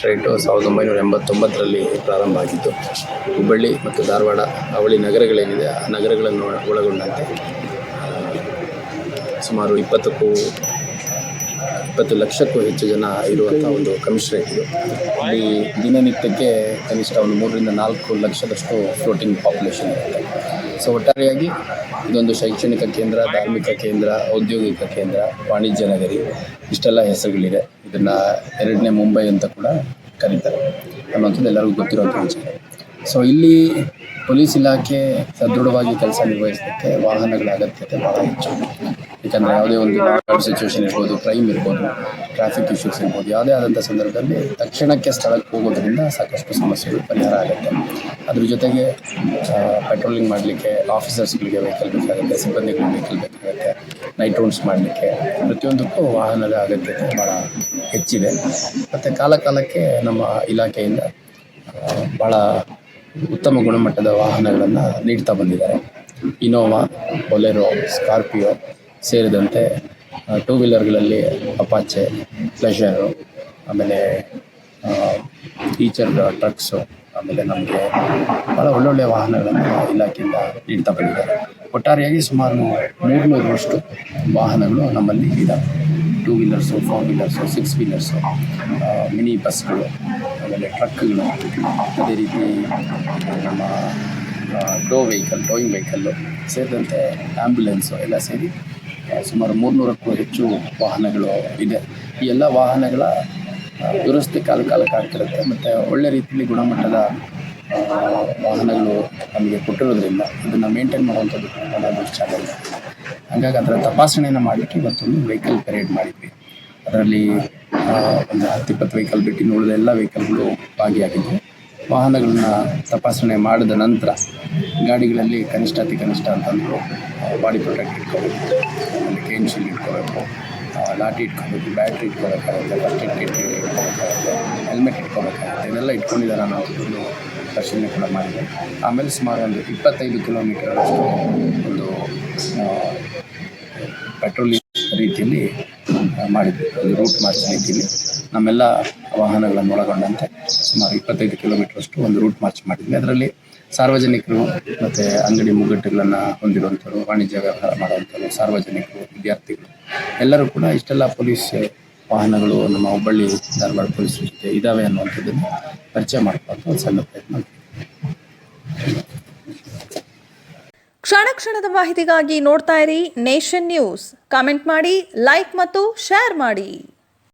ಕಮಿಷನರೇಟು ಸಾವಿರದ ಒಂಬೈನೂರ ಎಂಬತ್ತೊಂಬತ್ತರಲ್ಲಿ ಪ್ರಾರಂಭ ಆಗಿತ್ತು ಹುಬ್ಬಳ್ಳಿ ಮತ್ತು ಧಾರವಾಡ ಅವಳಿ ನಗರಗಳೇನಿದೆ, ಆ ನಗರಗಳನ್ನು ಒಳಗೊಂಡಂತೆ ಸುಮಾರು ಇಪ್ಪತ್ತಕ್ಕೂ, ಇಪ್ಪತ್ತು ಲಕ್ಷಕ್ಕೂ ಹೆಚ್ಚು ಜನ ಇರುವಂಥ ಒಂದು ಕಮಿಷನರೇಟ್ ಇದು. ಇಲ್ಲಿ ದಿನನಿತ್ಯಕ್ಕೆ ಕನಿಷ್ಠ ಒಂದು ಮೂರರಿಂದ ನಾಲ್ಕು ಲಕ್ಷದಷ್ಟು ಫ್ಲೋಟಿಂಗ್ ಪಾಪ್ಯುಲೇಷನ್ ಇರುತ್ತೆ. ಸೊ ಒಟ್ಟಾರೆಯಾಗಿ ಇದೊಂದು ಶೈಕ್ಷಣಿಕ ಕೇಂದ್ರ, ಧಾರ್ಮಿಕ ಕೇಂದ್ರ, ಔದ್ಯೋಗಿಕ ಕೇಂದ್ರ, ವಾಣಿಜ್ಯ ನಗರಿ, ಇಷ್ಟೆಲ್ಲ ಹೆಸರುಗಳಿದೆ. ಇದನ್ನು ಎರಡನೇ ಮುಂಬೈ ಅಂತ ಕೂಡ ಕರೀತಾರೆ. ಅನ್ನೋಂಥದ್ದು ಎಲ್ಲರಿಗೂ ಗೊತ್ತಿರೋಂಥ ವಿಚಾರ. ಸೊ ಇಲ್ಲಿ ಪೊಲೀಸ್ ಇಲಾಖೆ ಸದೃಢವಾಗಿ ಕೆಲಸ ನಿರ್ವಹಿಸಲಿಕ್ಕೆ ವಾಹನಗಳ ಅಗತ್ಯತೆ ಭಾಳ ಹೆಚ್ಚು. ಯಾಕಂದರೆ ಯಾವುದೇ ಒಂದು ಸಿಚುವೇಶನ್ ಇರ್ಬೋದು ಕ್ರೈಮ್ ಇರ್ಬೋದು ಟ್ರಾಫಿಕ್ ಇಶ್ಯೂಸ್ ಇರ್ಬೋದು, ಯಾವುದೇ ಆದಂಥ ಸಂದರ್ಭದಲ್ಲಿ ತಕ್ಷಣಕ್ಕೆ ಸ್ಥಳಕ್ಕೆ ಹೋಗೋದ್ರಿಂದ ಸಾಕಷ್ಟು ಸಮಸ್ಯೆಗಳು ಪರಿಹಾರ ಆಗುತ್ತೆ. ಅದ್ರ ಜೊತೆಗೆ ಪೆಟ್ರೋಲಿಂಗ್ ಮಾಡಲಿಕ್ಕೆ ಆಫೀಸರ್ಸ್ಗಳಿಗೆ ವೆಹಿಕಲ್ ಬೇಕಾಗುತ್ತೆ, ಸಿಬ್ಬಂದಿಗಳಿಗೆ ವೆಹಿಕಲ್ ಬೇಕಾಗುತ್ತೆ ನೈಟ್ ರೌಂಡ್ಸ್ ಮಾಡಲಿಕ್ಕೆ ಪ್ರತಿಯೊಂದಕ್ಕೂ ವಾಹನದ ಅಗತ್ಯತೆ ಭಾಳ ಹೆಚ್ಚಿದೆ. ಮತ್ತು ಕಾಲ ಕಾಲಕ್ಕೆ ನಮ್ಮ ಇಲಾಖೆಯಿಂದ ಭಾಳ ಉತ್ತಮ ಗುಣಮಟ್ಟದ ವಾಹನಗಳನ್ನು ನೀಡ್ತಾ ಬಂದಿದ್ದಾರೆ. ಇನೋವಾ ಬೊಲೆರೋ ಸ್ಕಾರ್ಪಿಯೋ ಸೇರಿದಂತೆ ಟೂ ವೀಲರ್ಗಳಲ್ಲಿ ಅಪಾಚೆ ಪ್ಲೆಷರು ಆಮೇಲೆ ಟೀಚರ್ ಟ್ರಕ್ಸು ಆಮೇಲೆ ನಮಗೆ ಭಾಳ ಒಳ್ಳೊಳ್ಳೆಯ ವಾಹನಗಳನ್ನು ಇಲಾಖೆಯಿಂದ ನೀಡ್ತಾ ಬಂದಿದ್ದಾರೆ. ಒಟ್ಟಾರೆಯಾಗಿ ಸುಮಾರು ಮೂರುನೂರರಷ್ಟು ವಾಹನಗಳು ನಮ್ಮಲ್ಲಿ ಇದ್ದಾವೆ two wheelers four wheelers six wheelers mini ಬಸ್ಗಳು ಆಮೇಲೆ ಟ್ರಕ್ಗಳು ಅದೇ ರೀತಿ, ನಮ್ಮ ಡೋ ವೆಹಿಕಲ್ ಟೋಯಿಂಗ್ ವೆಹಿಕಲ್ಲು ಸೇರಿದಂತೆ ಆ್ಯಂಬುಲೆನ್ಸು ಎಲ್ಲ ಸೇರಿ ಸುಮಾರು ಮೂರುನೂರಕ್ಕೂ ಹೆಚ್ಚು ವಾಹನಗಳು ಇದೆ. ಈ ಎಲ್ಲ ವಾಹನಗಳ ದುರಸ್ತಿ ಕಾಲ ಕಾಲಕ್ಕೆ ಆಗ್ತಿರುತ್ತೆ ಮತ್ತು ಒಳ್ಳೆ ರೀತಿಯಲ್ಲಿ ಗುಣಮಟ್ಟದ ವಾಹನಗಳು ನಮಗೆ ಕೊಟ್ಟಿರೋದ್ರಿಂದ ಅದನ್ನು ಮೇಂಟೈನ್ ಮಾಡುವಂಥದ್ದು ಇದೆ ಹಾಗಾಗಿ ಅದರ ತಪಾಸಣೆಯನ್ನು ಮಾಡಲಿಕ್ಕೆ ಇವತ್ತೊಂದು ವೆಹಿಕಲ್ ಪೆರೇಡ್ ಮಾಡಿದ್ವಿ. ಅದರಲ್ಲಿ ಒಂದು ಹತ್ತಿಪ್ಪತ್ತು ವೆಹಿಕಲ್ ಬಿಟ್ಟು ನೋಡಿದ ಎಲ್ಲ ವೆಹಿಕಲ್ಗಳು ಭಾಗಿಯಾಗಿದ್ದವು ವಾಹನಗಳನ್ನ ತಪಾಸಣೆ ಮಾಡಿದ ನಂತರ ಗಾಡಿಗಳಲ್ಲಿ ಕನಿಷ್ಠ ಅತಿ ಕನಿಷ್ಠ ಅಂತಂದ್ರು ಬಾಡಿ ಪ್ರೊಟೆಕ್ಟ್ ಇಟ್ಕೋಬೇಕು. ಆಮೇಲೆ ಕೇನ್ ಶೀಲ್ಡ್ ಇಟ್ಕೋಬೇಕು. ಲಾಟಿ ಇಟ್ಕೋಬೇಕು, ಬ್ಯಾಟ್ರಿ ಇಟ್ಕೋಬೇಕಾಗುತ್ತೆ, ಫಸ್ಟ್ ಏಡ್ ಕಿಟ್ ಇಟ್ಕೋಬೇಕಾಗುತ್ತೆ, ಹೆಲ್ಮೆಟ್ ಇಟ್ಕೋಬೇಕಾಗುತ್ತೆ, ಇದೆಲ್ಲ ಇಟ್ಕೊಂಡಿದ್ದಾರೆ ಒಂದು ಪರಿಶೀಲನೆ ಕೂಡ ಮಾಡಿದೆ. ಆಮೇಲೆ ಸುಮಾರು ಒಂದು ಇಪ್ಪತ್ತೈದು ಕಿಲೋಮೀಟರಷ್ಟು ಒಂದು ಪೆಟ್ರೋಲಿಂಗ್ ರೀತಿಯಲ್ಲಿ ಮಾಡಿದ್ವಿ ಒಂದು ರೂಟ್ ಮಾರ್ಚ್ ರೀತಿಯಲ್ಲಿ. ನಮ್ಮೆಲ್ಲ ವಾಹನಗಳನ್ನು ಒಳಗೊಂಡಂತೆ ಸುಮಾರು ಇಪ್ಪತ್ತೈದು ಕಿಲೋಮೀಟರ್ಷ್ಟು ಒಂದು ರೂಟ್ ಮಾರ್ಚ್ ಮಾಡಿದ್ವಿ. ಅದರಲ್ಲಿ ಸಾರ್ವಜನಿಕರು ಮತ್ತು ಅಂಗಡಿ ಮುಗ್ಗಟ್ಟುಗಳನ್ನು ಹೊಂದಿರುವಂಥವ್ರು, ವಾಣಿಜ್ಯ ವ್ಯವಹಾರ ಮಾಡುವಂಥವ್ರು, ಸಾರ್ವಜನಿಕರು, ವಿದ್ಯಾರ್ಥಿಗಳು, ಎಲ್ಲರೂ ಕೂಡ ಇಷ್ಟೆಲ್ಲ ಪೊಲೀಸ್ ವಾಹನಗಳು ನಮ್ಮ ಹುಬ್ಬಳ್ಳಿ ಧಾರವಾಡ ಪೊಲೀಸ್ ಜೊತೆ ಇದ್ದಾವೆ ಅನ್ನುವಂಥದ್ದನ್ನು ಪರಿಚಯ ಮಾಡಿಕೊಂಡು ಒಂದು ಸಣ್ಣ ಪ್ರಯತ್ನ. ಕ್ಷಣ ಕ್ಷಣದ ಮಾಹಿತಿಗಾಗಿ ನೋಡ್ತಾ ಇರಿ ನೇಷನ್ ನ್ಯೂಸ್. ಕಾಮೆಂಟ್ ಮಾಡಿ, ಲೈಕ್ ಮತ್ತು ಶೇರ್ ಮಾಡಿ.